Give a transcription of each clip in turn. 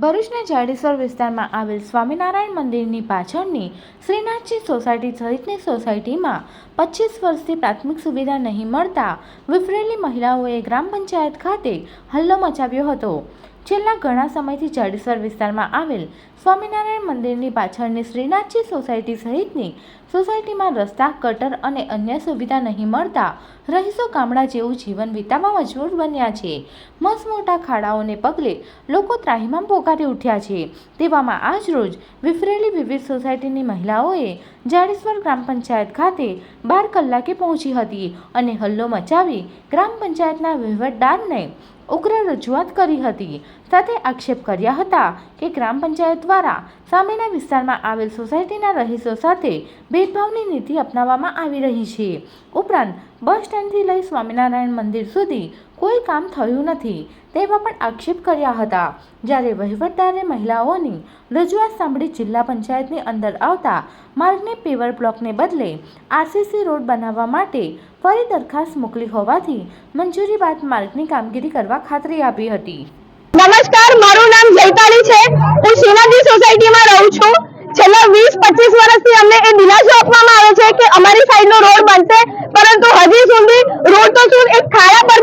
ભરૂચના જાડેશ્વર વિસ્તારમાં આવેલ સ્વામિનારાયણ મંદિરની પાછળની શ્રીનાથજી સોસાયટી સહિતની સોસાયટીમાં પચીસ વર્ષથી પ્રાથમિક સુવિધા નહીં મળતા વિફરેલી મહિલાઓએ ગ્રામ પંચાયત ખાતે હલ્લો મચાવ્યો હતો. છેલ્લા ઘણા સમયથી જાડેશ્વર વિસ્તારમાં આવેલ સ્વામિનારાયણ મંદિરની પાછળની શ્રીનાથજી સોસાયટી સહિતની સોસાયટીમાં રસ્તા કટર અને અન્ય સુવિધા નહીં મળતા રહીશો ગામડા જેવું જીવન વિતાવવા મજબૂર બન્યા છે. મસમોટા મોટા ખાડાઓને પગલે લોકો ત્રાહીમામ પોકારી ઉઠ્યા છે. તેવામાં આજ રોજ વિફરેલી વિવિધ સોસાયટીની મહિલાઓએ જાડેશ્વર ગ્રામ પંચાયત ખાતે બાર કલાકે પહોંચી હતી અને હલ્લો મચાવી ગ્રામ પંચાયતના વહીવટદારને ઉગ્ર રજૂઆત કરી હતી. સાથે આક્ષેપ કર્યા હતા કે ગ્રામ પંચાયત દ્વારા સામેના વિસ્તારમાં આવેલ સોસાયટીના રહીશો સાથે ભેદભાવની નીતિ અપનાવવામાં આવી રહી છે. ઉપરાંત, બસ સ્ટેન્ડથી લઈ સ્વામિનારાયણ મંદિર સુધી કોઈ કામ થયું નથી તેવા પણ આક્ષેપ કર્યા હતા. જ્યારે વહીવટદારે મહિલાઓની રજૂઆત સાંભળી જિલ્લા પંચાયતની અંદર આવતા માર્ગને પેવર બ્લોકને બદલે આરસીસી રોડ બનાવવા માટે ફરી દરખાસ્ત મોકલી હોવાથી મંજૂરી બાદ માર્ગની કામગીરી કરવા ખાતરી આપી હતી. નમસ્કાર, મારું નામ જયતાલી છે હું શ્રીનાથજી સોસાયટીમાં રહું છું છેલ્લા વીસ પચીસ વર્ષથી અમને એ દિલાસો આપવામાં આવે છે કે અમારી બનશે. પરંતુ હજી સુધી રોડ તો શું એક ખાડા પર,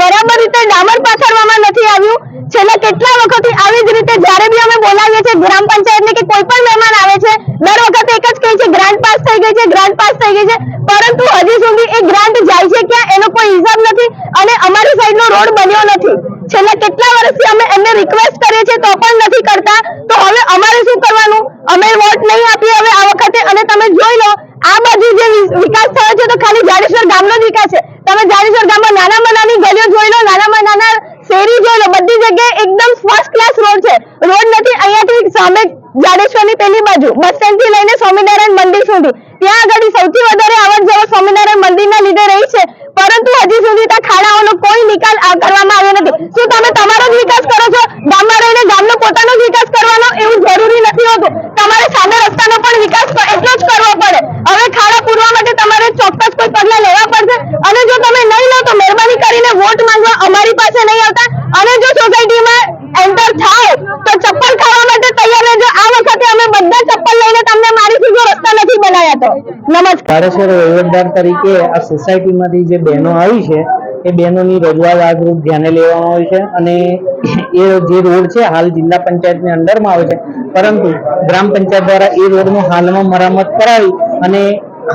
બરાબર રીતે ડામર પાથરવામાં નથી આવ્યું. છેલ્લા કેટલા વખતથી આવી જ રીતે જ્યારે બી અમે બોલાવીએ છીએ ગ્રામ પંચાયતને કે કોઈ પણ મહેમાન આવે છે, દર વખતે એક જ કહે છે ગ્રાન્ટ પાસ થઈ ગઈ છે ગ્રાન્ટ પાસ થઈ ગઈ છે. પરંતુ હજી સુધી એ ગ્રાન્ટ જાય છે ક્યાં, એનો કોઈ હિસાબ નથી અને અમારી સાઈડનો રોડ બન્યો નથી. છેલ્લા કેટલા વર્ષથી અમે એમને રિક્વેસ્ટ કરીએ છીએ તો પણ નથી કરતા. તો હવે અમારે શું કરવાનું? અમે વોટ નહીં આપીએ હવે આ વખતે અને તમે જોઈ લો આ બાજુ જે વિ- વિકાસ થયો છે તો ખાલી જાડેશ્વર ગામનો જ વિકાસ છે તમે જાડેશ્વર ગામમાં નાનામાં નાની ગલીઓ જોઈ લો નાનામાં નાના શેરી જોઈ લો, બધી જગ્યાએ એકદમ ફર્સ્ટ ક્લાસ રોડ છે. રોડ નથી, અહીંયાથી સામે જાડેશ્વરની પેલી બાજુ, બસ સ્ટેન્ડથી લઈને સ્વામિનારાયણ મંદિર સુધી. ત્યાં આગળ સૌથી વધારે આવક જાવક સ્વામિનારાયણ મંદિરના લીધે રહી છે. પરંતુ હજી સુધી ત્યાં ખાડાઓનો કોઈ નિકાલ કરવામાં આવ્યો નથી. શું તમે તમારો જ વિકાસ કરો છો ગામમાં રહીને ગામનો પોતાનો જ વિકાસ કરવાનો એવું જરૂરી નથી હોતું તમારે સાદા રસ્તાનો પણ વિકાસ ક- એટલો જ કરવો પડે હવે ખાડા પૂરવા માટે તમારે ચોક્કસ કોઈ પગલા લેવા પડશે અને જો તમે નહીં લો તો મહેરબાની કરીને વોટ માંગવા અમારી પાસે નહીં આવતા. અને જો સોસાયટીમાં એન્ટર થાય તો ચપ્પલ ખાવા માટે તૈયાર રહેજો. આ વખતે અમે બધા ચપ્પલ લઈને તમને મારીશું જો રસ્તા નથી બનાવ્યા તો. નમસ્કાર. ધારેશ્વર વહીવટદાર તરીકે આ સોસાયટીમાંથી જે બહેનો આવી છે, એ બહેનોની રજૂઆત આજરોજ ધ્યાને લેવામાં આવી છે અને એ જે રોડ છે, હાલ જિલ્લા પંચાયતની અંડરમાં આવે છે. પરંતુ ગ્રામ પંચાયત દ્વારા એ રોડનું હાલમાં મરામત કરાવી અને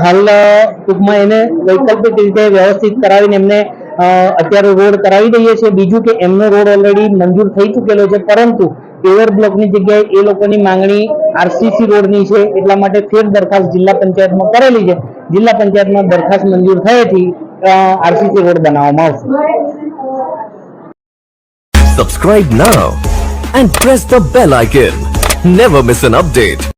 હાલ ટૂંકમાં એને વૈકલ્પિક રીતે વ્યવસ્થિત કરાવીને એમને અત્યારે રોડ કરાવી દઈએ છીએ. બીજું કે એમનો રોડ ઓલરેડી મંજૂર થઈ ચૂકેલો છે. પરંતુ પેવર બ્લોકની જગ્યાએ એ લોકોની માંગણી આરસીસી રોડની છે. એટલા માટે ફેર દરખાસ્ત જિલ્લા પંચાયતમાં કરેલી છે. જિલ્લા પંચાયતમાં દરખાસ્ત મંજૂર થયેથી આરસીસી રોડ બનાવવામાં આવશે. Subscribe now and press the bell icon never miss an update.